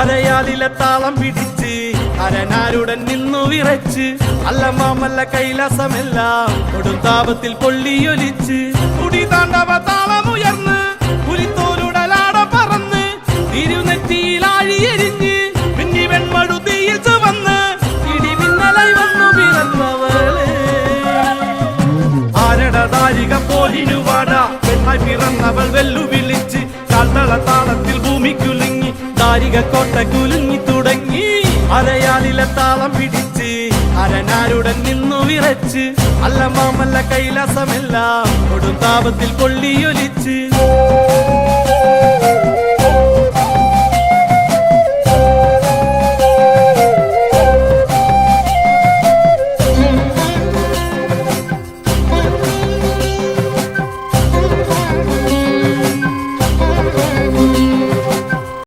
അരയാലിലെ താളം പിടിച്ച് അരനാരുടൻ നിന്നു വിറച്ച്. അല്ല മാമല്ല കൈലാസമെല്ലാം കൊടുങ്കാപത്തിൽ പൊള്ളിയൊലിച്ച്. കുടി താണ്ടവ താളമുയർന്ന് പുലിത്തോലുടലാട പറന്ന് പോലിനുവാട പെണ്ണായി പിറന്നവൾ വെല്ലുവിളിച്ച് താരിക കോട്ട കുലുങ്ങി തുടങ്ങി. അരയാലിലെ താളം പിടിച്ച് അരനാരുടൻ നിന്നു വിറച്ച്. അല്ല മാമല്ല കൈലാസമെല്ലാം കൊടുത്താപത്തിൽ പൊള്ളിയൊലിച്ച്